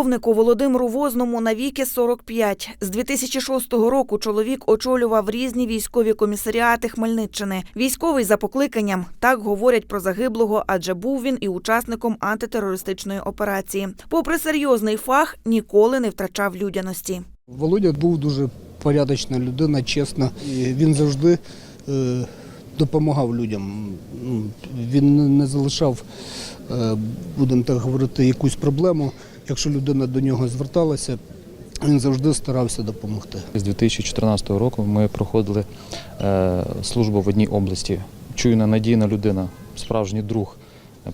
Полковнику Володимиру Возному навіки 45. З 2006 року чоловік очолював різні військові комісаріати Хмельниччини. Військовий за покликанням. Так говорять про загиблого, адже був він і учасником антитерористичної операції. Попри серйозний фах, ніколи не втрачав людяності. Володя був дуже порядочна людина, чесна. Він завжди е, допомагав людям. Він не залишав, е, будемо так говорити, якусь проблему. Якщо людина до нього зверталася, він завжди старався допомогти. З 2014 року ми проходили е, службу в одній області. Чуйна надійна людина, справжній друг,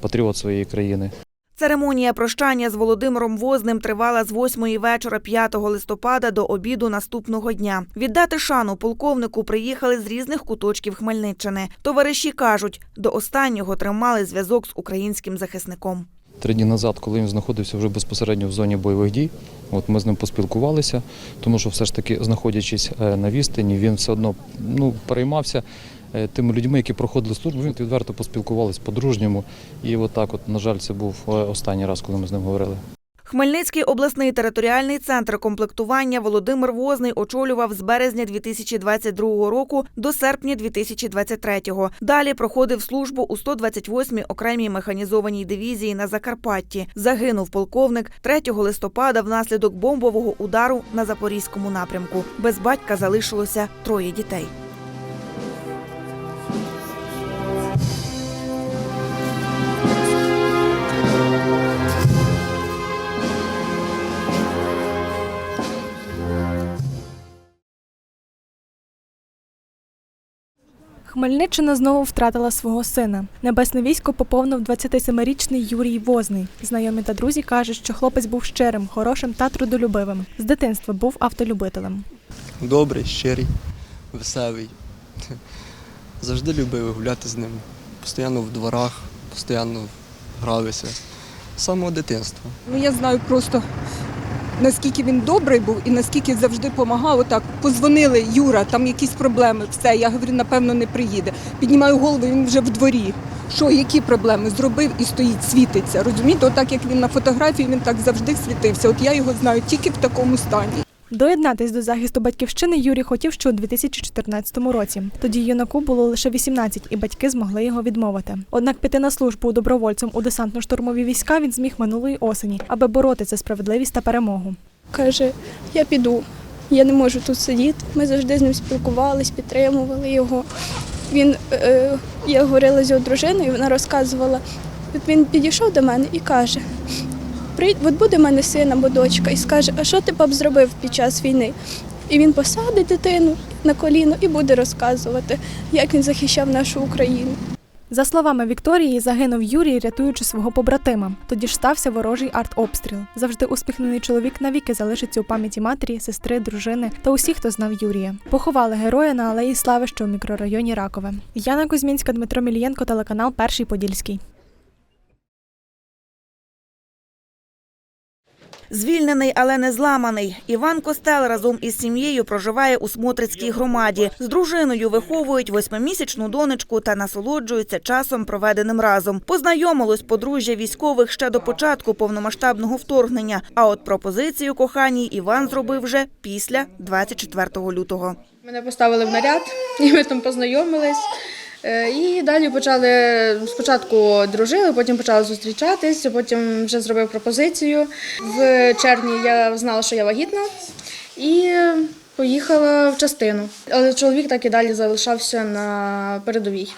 патріот своєї країни. Церемонія прощання з Володимиром Возним тривала з 8 вечора 5 листопада до обіду наступного дня. Віддати шану полковнику приїхали з різних куточків Хмельниччини. Товариші кажуть, до останнього тримали зв'язок з українським захисником. Три дні назад, коли він знаходився вже безпосередньо в зоні бойових дій, от ми з ним поспілкувалися, тому що все ж таки, знаходячись е, на відстані, він все одно ну, переймався е, тими людьми, які проходили службу. Він відверто поспілкувалися по-дружньому. І отак, от, на жаль, це був е, останній раз, коли ми з ним говорили. Хмельницький обласний територіальний центр комплектування Володимир Возний очолював з березня 2022 року до серпня 2023. Далі проходив службу у 128-й окремій механізованій дивізії на Закарпатті. Загинув полковник 3 листопада внаслідок бомбового удару на запорізькому напрямку. Без батька залишилося троє дітей. Хмельниччина знову втратила свого сина. Небесне військо поповнив 27-річний Юрій Возний. Знайомі та друзі кажуть, що хлопець був щирим, хорошим та трудолюбивим. З дитинства був автолюбителем. Добрий, щирий, веселий. Завжди любив гуляти з ним. Постійно в дворах, постійно гралися. З самого дитинства. Ну я знаю просто наскільки він добрий був і наскільки завжди допомагав. Отак позвонили Юра, там якісь проблеми. Все, я говорю, напевно, не приїде. Піднімаю голову, він вже в дворі. Що, які проблеми? Зробив і стоїть, світиться. Розумієте, отак як він на фотографії, він так завжди світився. От я його знаю тільки в такому стані. Доєднатись до захисту батьківщини Юрій хотів ще у 2014 році. Тоді юнаку було лише 18, і батьки змогли його відмовити. Однак піти на службу добровольцем у десантно-штурмові війська він зміг минулої осені, аби боротися справедливість та перемогу. каже: Я піду, я не можу тут сидіти. Ми завжди з ним спілкувались, підтримували його. Він, е, я говорила з його дружиною, вона розказувала. От він підійшов до мене і каже: от буде в мене син або дочка, і скаже, а що ти б зробив під час війни? І він посадить дитину на коліно і буде розказувати, як він захищав нашу Україну. За словами Вікторії, загинув Юрій, рятуючи свого побратима. Тоді ж стався ворожий артобстріл. Завжди усміхнений чоловік навіки залишиться у пам'яті матері, сестри, дружини та усіх, хто знав Юрія. Поховали героя на алеї Слави, що у мікрорайоні Ракове. Яна Кузьмінська, Дмитро Мілієнко, телеканал Перший Подільський. Звільнений, але не зламаний. Іван Костел разом із сім'єю проживає у Смотрицькій громаді. З дружиною виховують восьмимісячну донечку та насолоджуються часом, проведеним разом. Познайомилось подружжя військових ще до початку повномасштабного вторгнення. А от пропозицію коханій Іван зробив вже після 24 лютого. Мене поставили в наряд, і ми там познайомились. Е, І далі почали спочатку дружили, потім почали зустрічатись, потім вже зробив пропозицію. В червні я знала, що я вагітна, і поїхала в частину. Але чоловік так і далі залишався на передовій.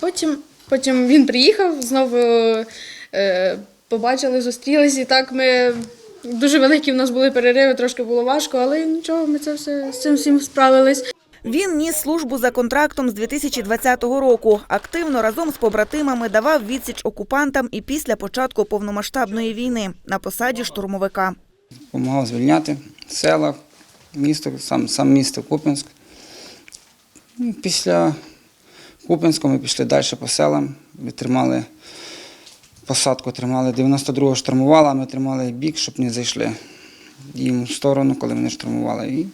Потім, потім він приїхав, знову е, побачили, зустрілись, і так ми. Дуже великі в нас були перериви, трошки було важко, але нічого, ми це все з цим всім справились. Він ніс службу за контрактом з 2020 року. Активно разом з побратимами давав відсіч окупантам і після початку повномасштабної війни на посаді штурмовика. допомагав звільняти села, місто, сам, сам місто Куп'янськ. Ну, Після Куп'янського ми пішли далі по селам, ми тримали посадку, тримали 92-го штурмувала, ми тримали бік, щоб не зайшли їм в сторону, коли вони штурмували.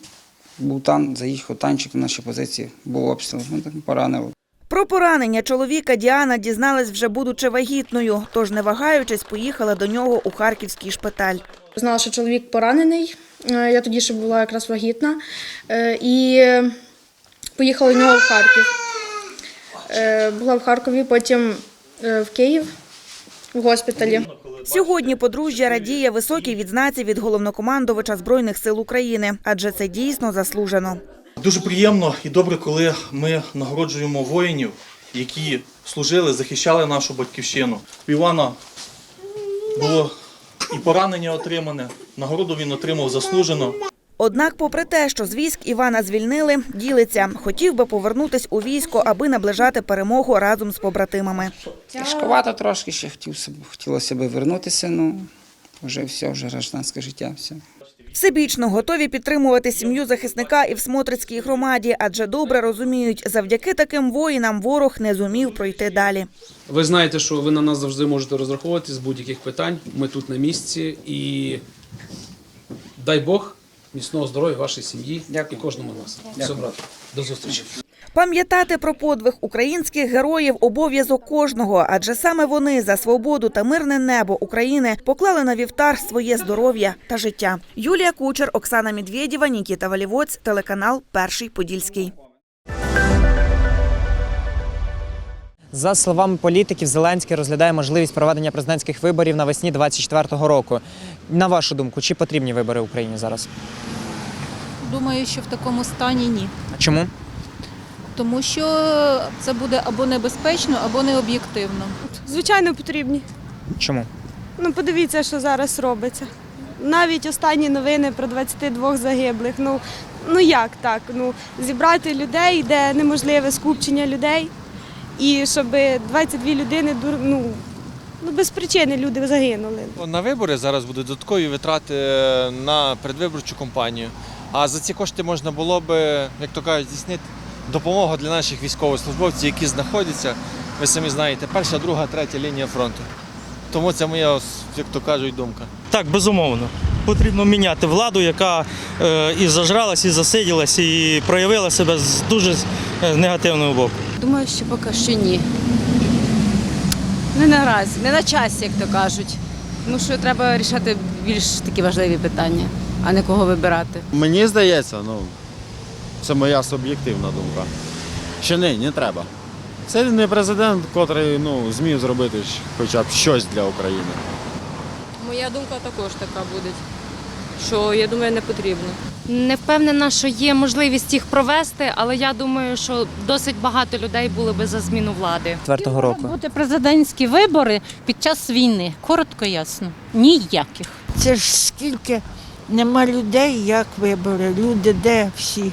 Був тан, заїхав танчик в наші позиції, був обстріл, ми так поранили. Про поранення чоловіка Діана дізналась вже будучи вагітною, тож не вагаючись, поїхала до нього у харківський шпиталь. Знала, що чоловік поранений. Е, Я тоді ще була якраз вагітна. Е, І поїхала до нього в Харків. Е, Була в Харкові, потім в Київ в госпіталі. Сьогодні подружжя радіє високій відзнаці від головнокомандувача збройних сил України, адже це дійсно заслужено. Дуже приємно і добре, коли ми нагороджуємо воїнів, які служили, захищали нашу батьківщину. У Івана було і поранення отримане, нагороду він отримав заслужено. Однак, попри те, що з військ Івана звільнили, ділиться. Хотів би повернутись у військо, аби наближати перемогу разом з побратимами. Тяжковато трошки ще хотів, хотілося б вернутися, ну вже все, вже гражданське життя, все. Всебічно готові підтримувати сім'ю захисника і в Смотрицькій громаді, адже добре розуміють, завдяки таким воїнам ворог не зумів пройти далі. Ви знаєте, що ви на нас завжди можете розраховувати з будь-яких питань. Ми тут на місці і дай Бог міцного здоров'я вашій сім'ї Дякую. і кожному з вас. Все, брат. До зустрічі. Пам'ятати про подвиг українських героїв обов'язок кожного, адже саме вони за свободу та мирне небо України поклали на вівтар своє здоров'я та життя. Юлія Кучер, Оксана Медведєва, Нікіта Валівоць, телеканал Перший Подільський. За словами політиків, Зеленський розглядає можливість проведення президентських виборів навесні 24-го року. На вашу думку, чи потрібні вибори Україні зараз? Думаю, що в такому стані ні. А Чому? Тому що це буде або небезпечно, або необ'єктивно. Звичайно, потрібні. Чому? Ну, подивіться, що зараз робиться. Навіть останні новини про 22 загиблих. Ну, ну як так? Ну, зібрати людей, де неможливе скупчення людей, і щоб 22 людини ну, ну, без причини люди загинули. На вибори зараз будуть додаткові витрати на передвиборчу кампанію. А за ці кошти можна було би, як то кажуть, здійснити допомогу для наших військовослужбовців, які знаходяться, ви самі знаєте, перша, друга, третя лінія фронту. Тому це моя, як то кажуть, думка. Так, безумовно. Потрібно міняти владу, яка е, і зажралась, і засиділась, і проявила себе з дуже е, негативного боку. Думаю, що поки що ні. Не наразі, не на часі, як то кажуть. Тому що треба рішати більш такі важливі питання, а не кого вибирати. Мені здається, ну, це моя суб'єктивна думка. Що ні, не треба. Це не президент, котрий ну, зміг зробити хоча б щось для України. Моя думка також така буде, що я думаю, не потрібно. Не впевнена, що є можливість їх провести, але я думаю, що досить багато людей були би за зміну влади. 4-го року. Бути президентські вибори під час війни. Коротко ясно. Ніяких. Це ж скільки нема людей, як вибори. Люди де всі?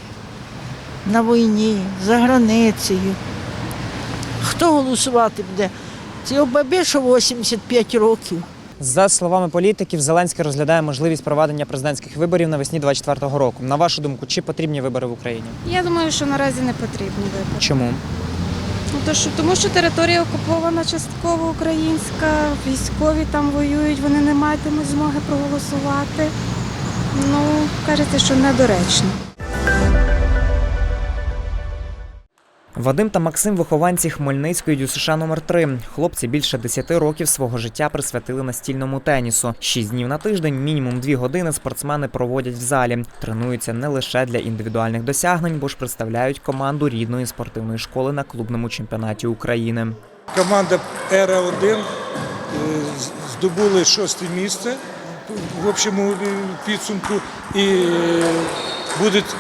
На війні, за границею. Хто голосувати буде? Це обабі, що 85 років. За словами політиків, Зеленський розглядає можливість проведення президентських виборів навесні 24-го року. На вашу думку, чи потрібні вибори в Україні? Я думаю, що наразі не потрібні вибори. Чому? Ну, то що, тому що територія окупована частково українська, військові там воюють, вони не матимуть змоги проголосувати. Ну, кажеться, що недоречно. Вадим та Максим вихованці Хмельницької ДЮСШ номер 3 Хлопці більше 10 років свого життя присвятили настільному тенісу. Шість днів на тиждень, мінімум дві години спортсмени проводять в залі. Тренуються не лише для індивідуальних досягнень, бо ж представляють команду рідної спортивної школи на клубному чемпіонаті України. Команда Ера 1 здобули шосте місце в общому е, підсумку і будуть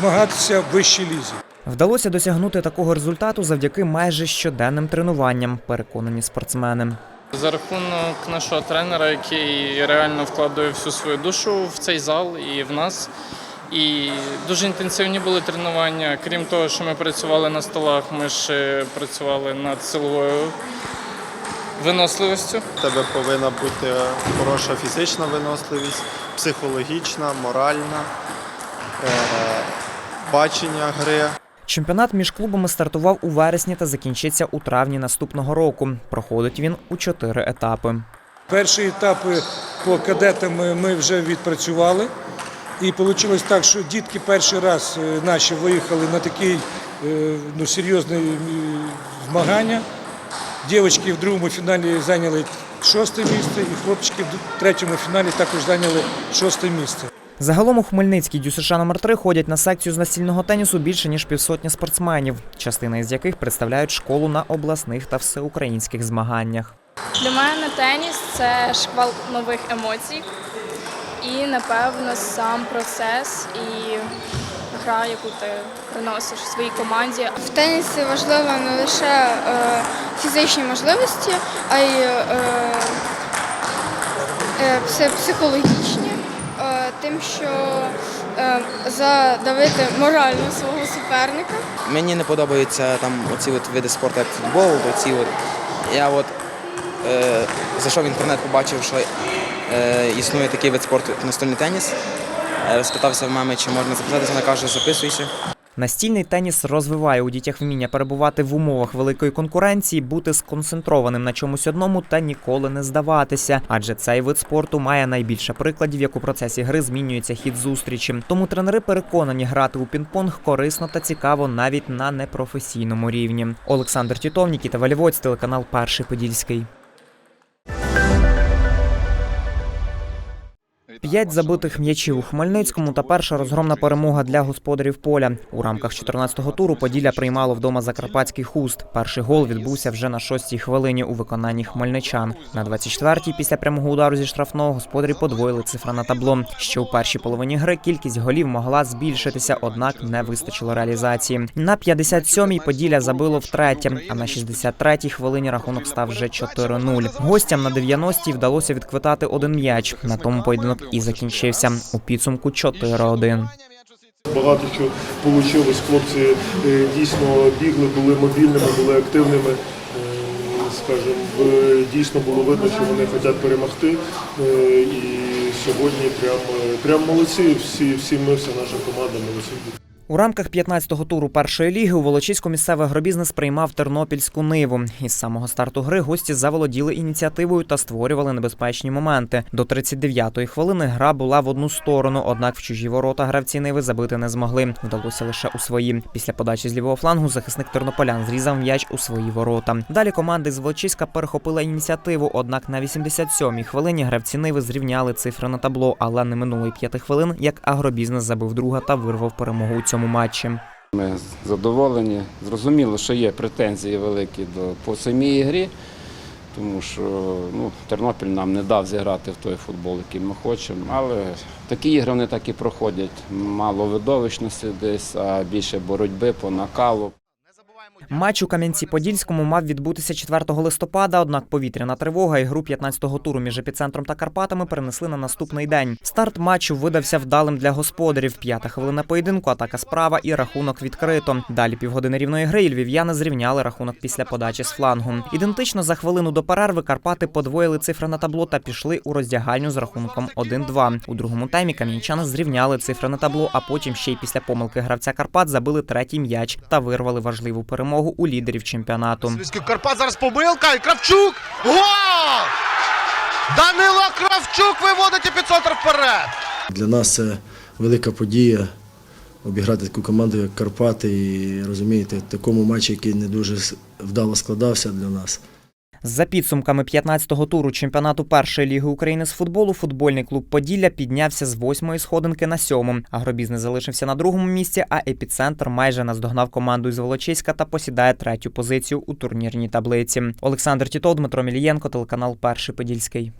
змагатися в вищій лізі. Вдалося досягнути такого результату завдяки майже щоденним тренуванням, переконані спортсмени. За рахунок нашого тренера, який реально вкладує всю свою душу в цей зал і в нас. І дуже інтенсивні були тренування. Крім того, що ми працювали на столах, ми ще працювали над силовою виносливістю. У тебе повинна бути хороша фізична виносливість, психологічна, моральна, е, бачення гри. Чемпіонат між клубами стартував у вересні та закінчиться у травні наступного року. Проходить він у чотири етапи. Перші етапи по кадетам ми- вже відпрацювали. І вийшло так, що дітки перший раз е, наші виїхали на такі е, ну, серйозні змагання. Дівчатки в другому фіналі зайняли шосте місце, і хлопчики в третьому фіналі також зайняли шосте місце. Загалом у Хмельницький ДЮСШ номер 3 ходять на секцію з настільного тенісу більше ніж півсотні спортсменів, частина із яких представляють школу на обласних та всеукраїнських змаганнях. Для мене теніс це шквал нових емоцій. І, напевно, сам процес і гра, яку ти приносиш своїй команді. В тенісі важливо не лише е, фізичні можливості, а й е, е, психологічні, тим, що е, задавити морально свого суперника. Мені не подобаються там оці от види спорту, як футбол, оці от. Я от е, зайшов в інтернет, побачив, що е, існує такий вид спорту, як настольний теніс. Е, Розпитався в мами, чи можна записатися, вона каже, записуйся. Настільний теніс розвиває у дітях вміння перебувати в умовах великої конкуренції, бути сконцентрованим на чомусь одному та ніколи не здаватися. Адже цей вид спорту має найбільше прикладів, як у процесі гри змінюється хід зустрічі. Тому тренери переконані, грати у пінг-понг корисно та цікаво навіть на непрофесійному рівні. Олександр Тітов, Нікіта Валівоць, телеканал Перший Подільський. П'ять забитих м'ячів у Хмельницькому та перша розгромна перемога для господарів поля. У рамках 14-го туру Поділля приймало вдома Закарпатський хуст. Перший гол відбувся вже на шостій хвилині у виконанні хмельничан. На 24-й після прямого удару зі штрафного господарі подвоїли цифра на табло. Ще у першій половині гри кількість голів могла збільшитися, однак не вистачило реалізації. На 57-й Поділля забило втретє, а на 63-й хвилині рахунок став вже 4-0. Гостям на 90-й вдалося відквитати один м'яч. На тому поєдинок і закінчився у підсумку 4-1. Багато що вийшло. Хлопці е, дійсно бігли, були мобільними, були активними. Е, Скажімо, дійсно було видно, що вони хочуть перемогти. Е, І сьогодні прям, прям молодці. Всі, всі ми, вся наша команда молодці. У рамках 15-го туру першої ліги у Волочиську місцевий агробізнес приймав тернопільську ниву. Із самого старту гри гості заволоділи ініціативою та створювали небезпечні моменти. До 39-ї хвилини гра була в одну сторону, однак в чужі ворота гравці ниви забити не змогли. Вдалося лише у свої. Після подачі з лівого флангу захисник тернополян зрізав м'яч у свої ворота. Далі команди з Волочиська перехопила ініціативу. Однак на 87-й хвилині гравці ниви зрівняли цифри на табло, але не минуло п'яти хвилин, як агробізнес забив друга та вирвав перемогу у цьому матчі. Ми задоволені. Зрозуміло, що є претензії великі до по самій грі, тому що ну, Тернопіль нам не дав зіграти в той футбол, який ми хочемо. Але такі ігри вони так і проходять. Мало видовищності десь, а більше боротьби по накалу. Матч у Кам'янці-Подільському мав відбутися 4 листопада, однак повітряна тривога і гру 15-го туру між епіцентром та Карпатами перенесли на наступний день. Старт матчу видався вдалим для господарів. П'ята хвилина поєдинку, атака справа і рахунок відкрито. Далі півгодини рівної гри і львів'яни зрівняли рахунок після подачі з флангу. Ідентично за хвилину до перерви Карпати подвоїли цифри на табло та пішли у роздягальню з рахунком 1-2. У другому таймі кам'янчани зрівняли цифри на табло, а потім ще й після помилки гравця Карпат забили третій м'яч та вирвали важливу перемогу у лідерів чемпіонату. Карпат зараз помилка і Кравчук! Гол! Данило Кравчук виводить епіцентр вперед! Для нас це велика подія обіграти таку команду, як Карпати, і розумієте, в такому матчі, який не дуже вдало складався для нас. За підсумками 15-го туру чемпіонату першої ліги України з футболу, футбольний клуб Поділля піднявся з восьмої сходинки на сьому. Агробізнес залишився на другому місці, а епіцентр майже наздогнав команду із Волочиська та посідає третю позицію у турнірній таблиці. Олександр Тітов, Дмитро Мілієнко, телеканал Перший Подільський.